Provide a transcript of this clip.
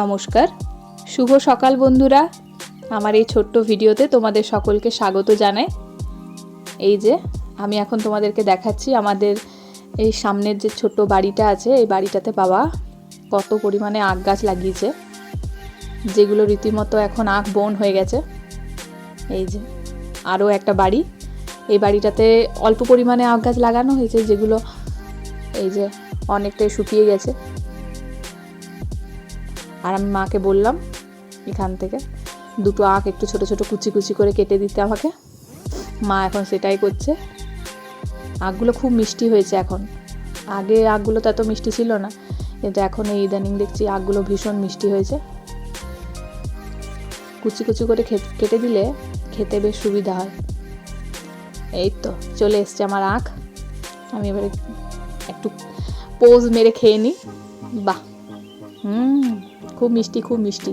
নমস্কার। শুভ সকাল বন্ধুরা। আমার এই ছোট্ট ভিডিওতে তোমাদের সকলকে স্বাগত জানাই। এই যে, আমি এখন তোমাদেরকে দেখাচ্ছি আমাদের এই সামনের যে ছোট্ট বাড়িটা আছে, এই বাড়িটাতে বাবা কত পরিমাণে আখ গাছ লাগিয়েছে, যেগুলো রীতিমতো এখন আখ বন হয়ে গেছে। এই যে, আরও একটা বাড়ি। এই বাড়িটাতে অল্প পরিমাণে আখ গাছ লাগানো হয়েছে, যেগুলো এই যে অনেকটাই শুকিয়ে গেছে। আর আমি মাকে বললাম এখান থেকে। দুটো আখ একটু ছোট ছোট কুচি কুচি করে কেটে দিতে আমাকে। মা এখন সেটাই করছে। আখগুলো খুব মিষ্টি হয়েছে এখন। আগে আখগুলো তো এত মিষ্টি ছিল না, কিন্তু এখন এই ইদানিং দেখছি আখগুলো ভীষণ মিষ্টি হয়েছে। কুচি কুচি করে কেটে দিলে খেতে বেশ সুবিধা হয়। এই তো চলে এসছে আমার আখ। আমি এবারে একটু পোজ মেরে খেয়ে নিই। বাহ! হুম। খুব মিষ্টি খুব মিষ্টি।